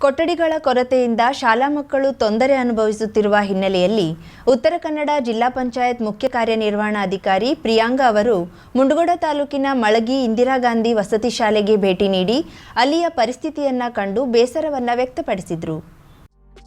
ಕೊಠಡಿಗಳ ಕೊರತೆಯಿಂದ ಶಾಲಾ ಮಕ್ಕಳು ತೊಂದರೆ ಅನುಭವಿಸುತ್ತಿರುವ ಹಿನ್ನೆಲೆಯಲ್ಲಿ ಉತ್ತರ ಕನ್ನಡ ಜಿಲ್ಲಾ ಪಂಚಾಯತ್ ಮುಖ್ಯ ಕಾರ್ಯನಿರ್ವಹಣಾಧಿಕಾರಿ ಪ್ರಿಯಾಂಗ ಅವರು ಮುಂಡಗೋಡ ತಾಲೂಕಿನ ಮಳಗಿ ಇಂದಿರಾ ಗಾಂಧಿ ವಸತಿ ಶಾಲೆಗೆ ಭೇಟಿ ನೀಡಿ ಅಲ್ಲಿಯ ಪರಿಸ್ಥಿತಿಯನ್ನ ಕಂಡು ಬೇಸರವನ್ನ ವ್ಯಕ್ತಪಡಿಸಿದರು.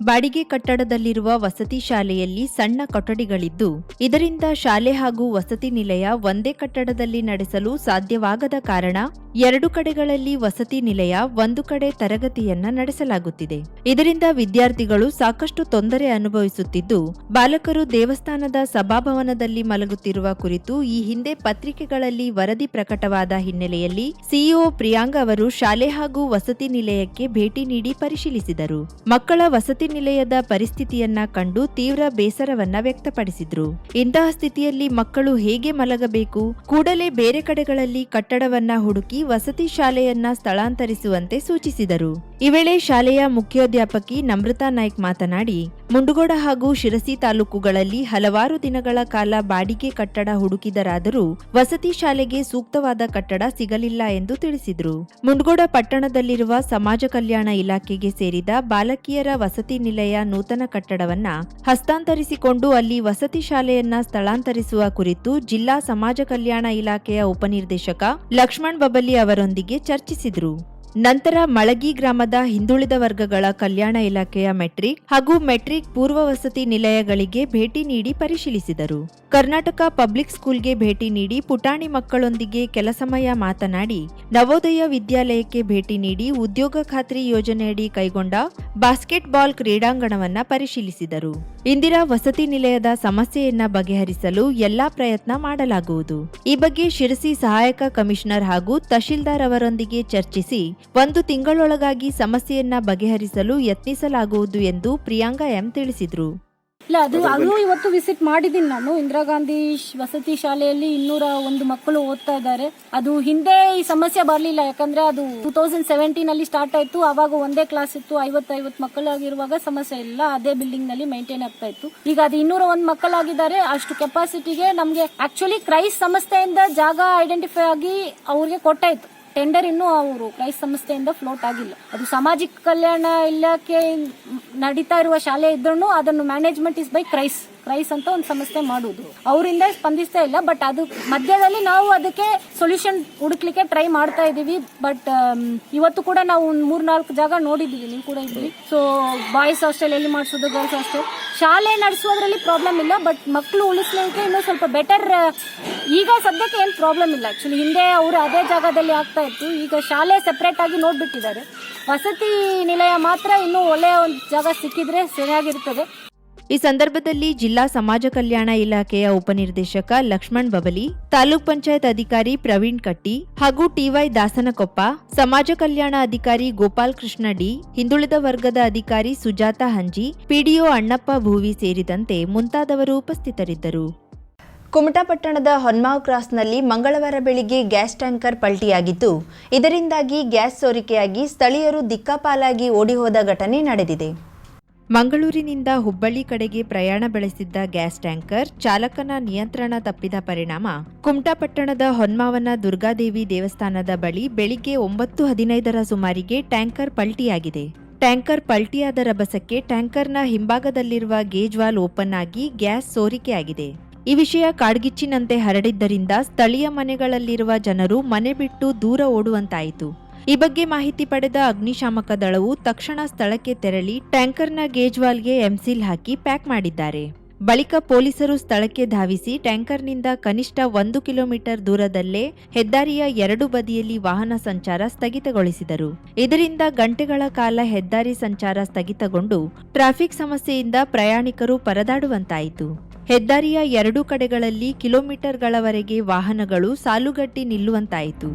ಬಾಡಿಗೆ ಕಟ್ಟಡದಲ್ಲಿರುವ ವಸತಿ ಶಾಲೆಯಲ್ಲಿ ಸಣ್ಣ ಕೊಠಡಿಗಳಿದ್ದು, ಇದರಿಂದ ಶಾಲೆ ಹಾಗೂ ವಸತಿ ನಿಲಯ ಒಂದೇ ಕಟ್ಟಡದಲ್ಲಿ ನಡೆಸಲು ಸಾಧ್ಯವಾಗದ ಕಾರಣ ಎರಡು ಕಡೆಗಳಲ್ಲಿ ವಸತಿ ನಿಲಯ ಒಂದು ಕಡೆ ತರಗತಿಯನ್ನ ನಡೆಸಲಾಗುತ್ತಿದೆ. ಇದರಿಂದ ವಿದ್ಯಾರ್ಥಿಗಳು ಸಾಕಷ್ಟು ತೊಂದರೆ ಅನುಭವಿಸುತ್ತಿದ್ದು, ಬಾಲಕರು ದೇವಸ್ಥಾನದ ಸಭಾಭವನದಲ್ಲಿ ಮಲಗುತ್ತಿರುವ ಕುರಿತು ಈ ಹಿಂದೆ ಪತ್ರಿಕೆಗಳಲ್ಲಿ ವರದಿ ಪ್ರಕಟವಾದ ಹಿನ್ನೆಲೆಯಲ್ಲಿ ಸಿಇಒ ಪ್ರಿಯಾಂಗ ಅವರು ಶಾಲೆ ಹಾಗೂ ವಸತಿ ನಿಲಯಕ್ಕೆ ಭೇಟಿ ನೀಡಿ ಪರಿಶೀಲಿಸಿದರು. ಮಕ್ಕಳ ವಸತಿ ನಿಲಯದ ಪರಿಸ್ಥಿತಿಯನ್ನ ಕಂಡು ತೀವ್ರ ಬೇಸರವನ್ನ ವ್ಯಕ್ತಪಡಿಸಿದ್ರು. ಇಂತಹ ಸ್ಥಿತಿಯಲ್ಲಿ ಮಕ್ಕಳು ಹೇಗೆ ಮಲಗಬೇಕು? ಕೂಡಲೇ ಬೇರೆ ಕಡೆಗಳಲ್ಲಿ ಕಟ್ಟಡವನ್ನ ಹುಡುಕಿ ವಸತಿ ಶಾಲೆಯನ್ನ ಸ್ಥಳಾಂತರಿಸುವಂತೆ ಸೂಚಿಸಿದರು. ಈ ವೇಳೆ ಶಾಲೆಯ ಮುಖ್ಯೋಧ್ಯಾಪಕಿ ನಮ್ರತಾ ನಾಯ್ಕ್ ಮಾತನಾಡಿ, ಮುಂಡಗೋಡ ಹಾಗೂ ಶಿರಸಿ ತಾಲೂಕುಗಳಲ್ಲಿ ಹಲವಾರು ದಿನಗಳ ಕಾಲ ಬಾಡಿಗೆ ಕಟ್ಟಡ ಹುಡುಕಿದರಾದರೂ ವಸತಿ ಶಾಲೆಗೆ ಸೂಕ್ತವಾದ ಕಟ್ಟಡ ಸಿಗಲಿಲ್ಲ ಎಂದು ತಿಳಿಸಿದರು. ಮುಂಡಗೋಡ ಪಟ್ಟಣದಲ್ಲಿರುವ ಸಮಾಜ ಕಲ್ಯಾಣ ಇಲಾಖೆಗೆ ಸೇರಿದ ಬಾಲಕಿಯರ ವಸತಿ ನಿಲಯ ನೂತನ ಕಟ್ಟಡವನ್ನ ಹಸ್ತಾಂತರಿಸಿಕೊಂಡು ಅಲ್ಲಿ ವಸತಿ ಶಾಲೆಯನ್ನ ಸ್ಥಳಾಂತರಿಸುವ ಕುರಿತು ಜಿಲ್ಲಾ ಸಮಾಜ ಕಲ್ಯಾಣ ಇಲಾಖೆಯ ಉಪನಿರ್ದೇಶಕ ಲಕ್ಷ್ಮಣ್ ಬಬಲಿ ಅವರೊಂದಿಗೆ ಚರ್ಚಿಸಿದರು. ನಂತರ ಮಳಗಿ ಗ್ರಾಮದ ಹಿಂದುಳಿದ ವರ್ಗಗಳ ಕಲ್ಯಾಣ ಇಲಾಖೆಯ ಮೆಟ್ರಿಕ್ ಹಾಗೂ ಮೆಟ್ರಿಕ್ ಪೂರ್ವ ವಸತಿ ನಿಲಯಗಳಿಗೆ ಭೇಟಿ ನೀಡಿ ಪರಿಶೀಲಿಸಿದರು. ಕರ್ನಾಟಕ ಪಬ್ಲಿಕ್ ಸ್ಕೂಲ್ಗೆ ಭೇಟಿ ನೀಡಿ ಪುಟಾಣಿ ಮಕ್ಕಳೊಂದಿಗೆ ಕೆಲ ಸಮಯ ಮಾತನಾಡಿ, ನವೋದಯ ವಿದ್ಯಾಲಯಕ್ಕೆ ಭೇಟಿ ನೀಡಿ ಉದ್ಯೋಗ ಖಾತ್ರಿ ಯೋಜನೆಯಡಿ ಕೈಗೊಂಡ ಬಾಸ್ಕೆಟ್ಬಾಲ್ ಕ್ರೀಡಾಂಗಣವನ್ನ ಪರಿಶೀಲಿಸಿದರು. ಇಂದಿರಾ ವಸತಿ ನಿಲಯದ ಸಮಸ್ಯೆಯನ್ನ ಬಗೆಹರಿಸಲು ಎಲ್ಲಾ ಪ್ರಯತ್ನ ಮಾಡಲಾಗುವುದು. ಈ ಬಗ್ಗೆ ಶಿರಸಿ ಸಹಾಯಕ ಕಮಿಷನರ್ ಹಾಗೂ ತಹಶೀಲ್ದಾರ್ ಅವರೊಂದಿಗೆ ಚರ್ಚಿಸಿ ಒಂದು ತಿಂಗಳೊಳಗಾಗಿ ಸಮಸ್ಯೆಯನ್ನ ಬಗೆಹರಿಸಲು ಯತ್ನಿಸಲಾಗುವುದು ಎಂದು ಪ್ರಿಯಾಂಕಾ ಎಂ ತಿಳಿಸಿದ್ರು. ಇಲ್ಲ, ಅದು ಅದು ಇವತ್ತು ವಿಸಿಟ್ ಮಾಡಿದ್ದೀನಿ ನಾನು. ಇಂದಿರಾ ಗಾಂಧಿ ವಸತಿ ಶಾಲೆಯಲ್ಲಿ ಇನ್ನೂರ ಒಂದು ಮಕ್ಕಳು ಓದ್ತಾ ಇದ್ದಾರೆ. ಅದು ಹಿಂದೆ ಈ ಸಮಸ್ಯೆ ಬರಲಿಲ್ಲ, ಯಾಕಂದ್ರೆ ಅದು ಟೂ ತೌಸಂಡ್ ಸೆವೆಂಟೀನ್ ಅಲ್ಲಿ ಸ್ಟಾರ್ಟ್ ಆಯ್ತು. ಅವಾಗ ಒಂದೇ ಕ್ಲಾಸ್ ಇತ್ತು. ಐವತ್ತು ಐವತ್ತು ಮಕ್ಕಳಾಗಿರುವಾಗ ಸಮಸ್ಯೆ ಇಲ್ಲ. ಅದೇ ಬಿಲ್ಡಿಂಗ್ನಲ್ಲಿ ಮೈಂಟೈನ್ ಆಗ್ತಾ ಇತ್ತು. ಈಗ ಅದು ಇನ್ನೂರ ಒಂದು ಮಕ್ಕಳಾಗಿದ್ದಾರೆ. ಅಷ್ಟು ಕೆಪಾಸಿಟಿಗೆ ನಮಗೆ ಆಕ್ಚುಲಿ ಕ್ರೈಸ್ ಸಂಸ್ಥೆಯಿಂದ ಜಾಗ ಐಡೆಂಟಿಫೈ ಆಗಿ ಅವ್ರಿಗೆ ಕೊಟ್ಟಾಯ್ತು. ಟೆಂಡರ್ ಇನ್ನೂ ಅವರು ಕ್ರೈಸ್ತ ಸಂಸ್ಥೆಯಿಂದ ಫ್ಲೋಟ್ ಆಗಿಲ್ಲ. ಅದು ಸಾಮಾಜಿಕ ಕಲ್ಯಾಣ ಇಲಾಖೆ ನಡೀತಾ ಇರುವ ಶಾಲೆ ಇದ್ರೂ ಅದನ್ನು management is by Christ Christ ಅಂತ ಒಂದು ಸಮಸ್ಯೆ ಮಾಡುದು. ಅವರಿಂದ ಸ್ಪಂದಿಸ್ತಾ ಇಲ್ಲ ಬಟ್ ಅದು ಮಧ್ಯದಲ್ಲಿ ನಾವು ಅದಕ್ಕೆ ಸೊಲ್ಯೂಷನ್ ಹುಡುಕ್ಲಿಕ್ಕೆ ಟ್ರೈ ಮಾಡ್ತಾ ಇದೀವಿ ಬಟ್ ಇವತ್ತು ಕೂಡ ನಾವು ಒಂದು ಮೂರ್ನಾಲ್ಕು ಜಾಗ ನೋಡಿದೀವಿ ನೀವು ಕೂಡ ಇದ್ವಿ ಸೊ ಬಾಯ್ಸ್ ಹಾಸ್ಟೆಲ್ ಎಲ್ಲಿ ಮಾಡಿಸೋದು ಗರ್ಲ್ಸ್ ಹಾಸ್ಟೆಲ್ ಶಾಲೆ ನಡೆಸುವುದರಲ್ಲಿ ಪ್ರಾಬ್ಲಮ್ ಇಲ್ಲ ಬಟ್ ಮಕ್ಕಳು ಉಳಿಸ್ಲಿಕ್ಕೆ ಇನ್ನೂ ಸ್ವಲ್ಪ ಬೆಟರ್ ಈಗ ಸದ್ಯಕ್ಕೆ ಏನು ಪ್ರಾಬ್ಲಮ್ ಇಲ್ಲ. ಆಕ್ಚುಲಿ ಹಿಂದೆ ಅವರು ಅದೇ ಜಾಗದಲ್ಲಿ ಆಗ್ತಾ ಇತ್ತು, ಈಗ ಶಾಲೆ ಸೆಪರೇಟ್ ಆಗಿ ನೋಡ್ಬಿಟ್ಟಿದ್ದಾರೆ. ವಸತಿ ನಿಲಯ ಮಾತ್ರ ಇನ್ನೂ ಒಳ್ಳೆಯ ಒಂದು ಜಾಗ ಸಿಕ್ಕಿದ್ರೆ ಸರಿಯಾಗಿರ್ತದೆ. ಈ ಸಂದರ್ಭದಲ್ಲಿ ಜಿಲ್ಲಾ ಸಮಾಜ ಕಲ್ಯಾಣ ಇಲಾಖೆಯ ಉಪನಿರ್ದೇಶಕ ಲಕ್ಷ್ಮಣ್ ಬಬಲಿ, ತಾಲೂಕ್ ಪಂಚಾಯತ್ ಅಧಿಕಾರಿ ಪ್ರವೀಣ್ ಕಟ್ಟಿ ಹಾಗೂ ಟಿವೈ ದಾಸನಕೊಪ್ಪ, ಸಮಾಜ ಕಲ್ಯಾಣ ಅಧಿಕಾರಿ ಗೋಪಾಲ್ ಕೃಷ್ಣ ಡಿ ಹಿಂದುಳಿದ ವರ್ಗದ ಅಧಿಕಾರಿ ಸುಜಾತ ಹಂಜಿ, ಪಿಡಿಒ ಅಣ್ಣಪ್ಪ ಭೂವಿ ಸೇರಿದಂತೆ ಮುಂತಾದವರು ಉಪಸ್ಥಿತರಿದ್ದರು. ಕುಮಟಾ ಪಟ್ಟಣದ ಹೊನ್ಮಾವ್ ಕ್ರಾಸ್ನಲ್ಲಿ ಮಂಗಳವಾರ ಬೆಳಿಗ್ಗೆ ಗ್ಯಾಸ್ ಟ್ಯಾಂಕರ್ ಪಲ್ಟಿಯಾಗಿದ್ದು ಇದರಿಂದಾಗಿ ಗ್ಯಾಸ್ ಸೋರಿಕೆಯಾಗಿ ಸ್ಥಳೀಯರು ದಿಕ್ಕಾಪಾಲಾಗಿ ಓಡಿಹೋದ ಘಟನೆ ನಡೆದಿದೆ. ಮಂಗಳೂರಿನಿಂದ ಹುಬ್ಬಳ್ಳಿ ಕಡೆಗೆ ಪ್ರಯಾಣ ಬೆಳೆಸಿದ್ದ ಗ್ಯಾಸ್ ಟ್ಯಾಂಕರ್ ಚಾಲಕನ ನಿಯಂತ್ರಣ ತಪ್ಪಿದ ಪರಿಣಾಮ. ಕುಮಟಾಪಟ್ಟಣದ ಹೊನ್ಮಾವನ ದುರ್ಗಾದೇವಿ ದೇವಸ್ಥಾನದ ಬಳಿ ಬೆಳಿಗ್ಗೆ ಒಂಬತ್ತು ಹದಿನೈದರ ಸುಮಾರಿಗೆ ಟ್ಯಾಂಕರ್ ಪಲ್ಟಿಯಾಗಿದೆ. ಟ್ಯಾಂಕರ್ ಪಲ್ಟಿಯಾದ ರಭಸಕ್ಕೆ ಟ್ಯಾಂಕರ್ನ ಹಿಂಭಾಗದಲ್ಲಿರುವ ಗೇಜ್ ವಾಲ್ ಓಪನ್ ಆಗಿ ಗ್ಯಾಸ್ ಸೋರಿಕೆಯಾಗಿದೆ. ಈ ವಿಷಯ ಕಾಡ್ಗಿಚ್ಚಿನಂತೆ ಹರಡಿದ್ದರಿಂದ ಸ್ಥಳೀಯ ಮನೆಗಳಲ್ಲಿರುವ ಜನರು ಮನೆ ಬಿಟ್ಟು ದೂರ ಓಡುವಂತಾಯಿತು. ಈ ಬಗ್ಗೆ ಮಾಹಿತಿ ಪಡೆದ ಅಗ್ನಿಶಾಮಕ ದಳವು ತಕ್ಷಣ ಸ್ಥಳಕ್ಕೆ ತೆರಳಿ ಟ್ಯಾಂಕರ್ನ ಗೇಜ್ವಾಲ್ಗೆ ಎಂಸಿಲ್ ಹಾಕಿ ಪ್ಯಾಕ್ ಮಾಡಿದ್ದಾರೆ. ಬಳಿಕ ಪೊಲೀಸರು ಸ್ಥಳಕ್ಕೆ ಧಾವಿಸಿ ಟ್ಯಾಂಕರ್ನಿಂದ ಕನಿಷ್ಠ ಒಂದು ಕಿಲೋಮೀಟರ್ ದೂರದಲ್ಲೇ ಹೆದ್ದಾರಿಯ ಎರಡು ಬದಿಯಲ್ಲಿ ವಾಹನ ಸಂಚಾರ ಸ್ಥಗಿತಗೊಳಿಸಿದರು. ಇದರಿಂದ ಗಂಟೆಗಳ ಕಾಲ ಹೆದ್ದಾರಿ ಸಂಚಾರ ಸ್ಥಗಿತಗೊಂಡು ಟ್ರಾಫಿಕ್ ಸಮಸ್ಯೆಯಿಂದ ಪ್ರಯಾಣಿಕರು ಪರದಾಡುವಂತಾಯಿತು. ಹೆದ್ದಾರಿಯ ಎರಡೂ ಕಡೆಗಳಲ್ಲಿ ಕಿಲೋಮೀಟರ್ಗಳವರೆಗೆ ವಾಹನಗಳು ಸಾಲುಗಟ್ಟಿ ನಿಲ್ಲುವಂತಾಯಿತು.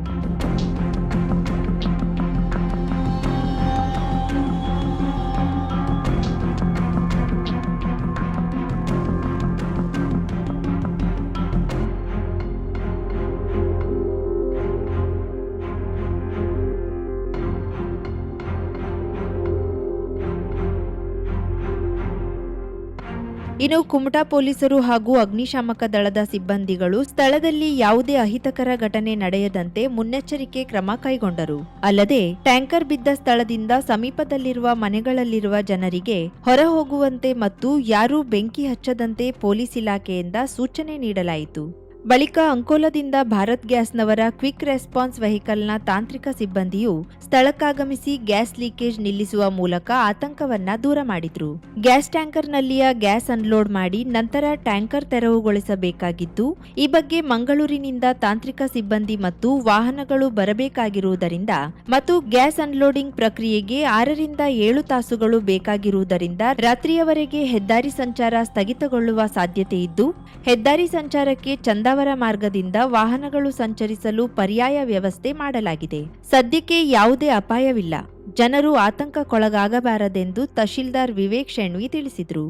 ಇನ್ನು ಕುಮಟಾ ಪೊಲೀಸರು ಹಾಗೂ ಅಗ್ನಿಶಾಮಕ ದಳದ ಸಿಬ್ಬಂದಿಗಳು ಸ್ಥಳದಲ್ಲಿ ಯಾವುದೇ ಅಹಿತಕರ ಘಟನೆ ನಡೆಯದಂತೆ ಮುನ್ನೆಚ್ಚರಿಕೆ ಕ್ರಮ ಕೈಗೊಂಡರು. ಅಲ್ಲದೆ, ಟ್ಯಾಂಕರ್ ಬಿದ್ದ ಸ್ಥಳದಿಂದ ಸಮೀಪದಲ್ಲಿರುವ ಮನೆಗಳಲ್ಲಿರುವ ಜನರಿಗೆ ಹೊರ ಹೋಗುವಂತೆ ಮತ್ತು ಯಾರೂ ಬೆಂಕಿ ಹಚ್ಚದಂತೆ ಪೊಲೀಸ್ ಇಲಾಖೆಯಿಂದ ಸೂಚನೆ ನೀಡಲಾಯಿತು. ಬಳಿಕ ಅಂಕೋಲದಿಂದ ಭಾರತ್ ಗ್ಯಾಸ್ನವರ ಕ್ವಿಕ್ ರೆಸ್ಪಾನ್ಸ್ ವೆಹಿಕಲ್ನ ತಾಂತ್ರಿಕ ಸಿಬ್ಬಂದಿಯು ಸ್ಥಳಕ್ಕಾಗಮಿಸಿ ಗ್ಯಾಸ್ ಲೀಕೇಜ್ ನಿಲ್ಲಿಸುವ ಮೂಲಕ ಆತಂಕವನ್ನ ದೂರ ಮಾಡಿದ್ರು. ಗ್ಯಾಸ್ ಟ್ಯಾಂಕರ್ನಲ್ಲಿಯ ಗ್ಯಾಸ್ ಅನ್ಲೋಡ್ ಮಾಡಿ ನಂತರ ಟ್ಯಾಂಕರ್ ತೆರವುಗೊಳಿಸಬೇಕಾಗಿದ್ದು, ಈ ಬಗ್ಗೆ ಮಂಗಳೂರಿನಿಂದ ತಾಂತ್ರಿಕ ಸಿಬ್ಬಂದಿ ಮತ್ತು ವಾಹನಗಳು ಬರಬೇಕಾಗಿರುವುದರಿಂದ ಮತ್ತು ಗ್ಯಾಸ್ ಅನ್ಲೋಡಿಂಗ್ ಪ್ರಕ್ರಿಯೆಗೆ ಆರರಿಂದ ಏಳು ತಾಸುಗಳು ಬೇಕಾಗಿರುವುದರಿಂದ ರಾತ್ರಿಯವರೆಗೆ ಹೆದ್ದಾರಿ ಸಂಚಾರ ಸ್ಥಗಿತಗೊಳ್ಳುವ ಸಾಧ್ಯತೆ ಇದ್ದು, ಹೆದ್ದಾರಿ ಸಂಚಾರಕ್ಕೆ ಚಂದಾವರ ಮಾರ್ಗದಿಂದ ವಾಹನಗಳು ಸಂಚರಿಸಲು ಪರ್ಯಾಯ ವ್ಯವಸ್ಥೆ ಮಾಡಲಾಗಿದೆ. ಸದ್ಯಕ್ಕೆ ಯಾವುದೇ ಅಪಾಯವಿಲ್ಲ. ಜನರು ಆತಂಕಕ್ಕೊಳಗಾಗಬಾರದೆಂದು ತಹಶೀಲ್ದಾರ್ ವಿವೇಕ್ ಶೆಣ್ವಿ ತಿಳಿಸಿದರು.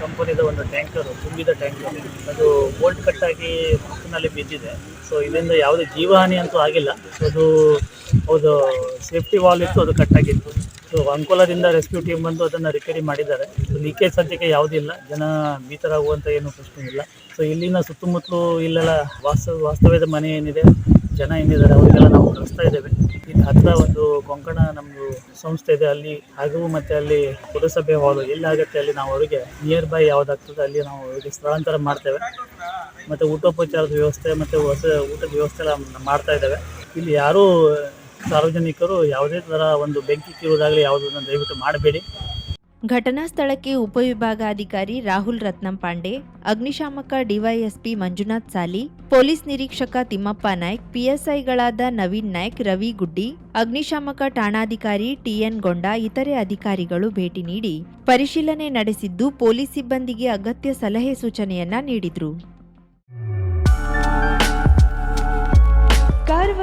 ಕಂಪನಿದ ಒಂದು ಟ್ಯಾಂಕರು, ತುಂಬಿದ ಟ್ಯಾಂಕರ್. ಅದು ಬೋಲ್ಟ್ ಕಟ್ಟಾಗಿ ಪಕ್ಕನಲ್ಲಿ ಬಿದ್ದಿದೆ. ಸೊ ಇದರಿಂದ ಯಾವುದೇ ಜೀವಹಾನಿ ಅಂತೂ ಆಗಿಲ್ಲ. ಅದು ಅದು ಸೇಫ್ಟಿ ವಾಲ್ ಇತ್ತು, ಅದು ಕಟ್ಟಾಗಿತ್ತು. ಸೊ ಅಂಕೋಲದಿಂದ ರೆಸ್ಕ್ಯೂ ಟೀಮ್ ಬಂದು ಅದನ್ನು ರಿಪೇರಿ ಮಾಡಿದ್ದಾರೆ. ಲೀಕೇಜ್ ಸದ್ಯಕ್ಕೆ ಯಾವುದಿಲ್ಲ ಜನ ಭೀತರಾಗುವಂಥ ಏನು ಪ್ರಶ್ನೆ ಇಲ್ಲ. ಸೊ ಇಲ್ಲಿನ ಸುತ್ತಮುತ್ತಲೂ ಇಲ್ಲೆಲ್ಲ ವಾಸ್ತವ ವಾಸ್ತವ್ಯದ ಮನೆ ಏನಿದೆ? ಜನ ಏನಿದ್ದಾರೆ ಅವರಿಗೆಲ್ಲ ನಾವು ಕಳಿಸ್ತಾ ಇದ್ದೇವೆ. ಇಲ್ಲಿ ಹತ್ರ ಒಂದು ಕೊಂಕಣ ನಮ್ಮದು ಸಂಸ್ಥೆ ಇದೆ, ಅಲ್ಲಿ ಹಾಗೂ ಮತ್ತೆ ಅಲ್ಲಿ ಪುರಸಭೆ ಹಾಲು ಎಲ್ಲಾಗುತ್ತೆ ಅಲ್ಲಿ ನಾವು ಅವರಿಗೆ ನಿಯರ್ ಬೈ ಯಾವುದಾಗ್ತದೆ ಅಲ್ಲಿ ನಾವು ಅವರಿಗೆ ಸ್ಥಳಾಂತರ ಮಾಡ್ತೇವೆ. ಮತ್ತು ಊಟೋಪಚಾರದ ವ್ಯವಸ್ಥೆ ಮತ್ತು ಹೊಸ ಊಟದ ವ್ಯವಸ್ಥೆ ಎಲ್ಲ ಮಾಡ್ತಾ ಇದ್ದೇವೆ. ಇಲ್ಲಿ ಯಾರೂ ಸಾರ್ವಜನಿಕರು ಯಾವುದೇ ಥರ ಒಂದು ಬೆಂಕಿ ಕೀರುವುದಾಗಲಿ ಯಾವುದನ್ನು ದಯವಿಟ್ಟು ಮಾಡಬೇಡಿ. ಘಟನಾ ಸ್ಥಳಕ್ಕೆ ಉಪವಿಭಾಗಾಧಿಕಾರಿ ರಾಹುಲ್ ರತ್ನಂ ಪಾಂಡೆ, ಅಗ್ನಿಶಾಮಕ ಡಿವೈಎಸ್ಪಿ ಮಂಜುನಾಥ್ ಸಾಲಿ, ಪೊಲೀಸ್ ನಿರೀಕ್ಷಕ ತಿಮ್ಮಪ್ಪ ನಾಯ್ಕ್, ಪಿಎಸ್ಐಗಳಾದ ನವೀನ್ ನಾಯ್ಕ್, ರವಿ ಗುಡ್ಡಿ, ಅಗ್ನಿಶಾಮಕ ಠಾಣಾಧಿಕಾರಿ ಟಿಎನ್ ಗೊಂಡ ಇತರೆ ಅಧಿಕಾರಿಗಳು ಭೇಟಿ ನೀಡಿ ಪರಿಶೀಲನೆ ನಡೆಸಿದ್ದು ಪೊಲೀಸ್ ಸಿಬ್ಬಂದಿಗೆ ಅಗತ್ಯ ಸಲಹೆ ಸೂಚನೆಯನ್ನ ನೀಡಿದ್ರು.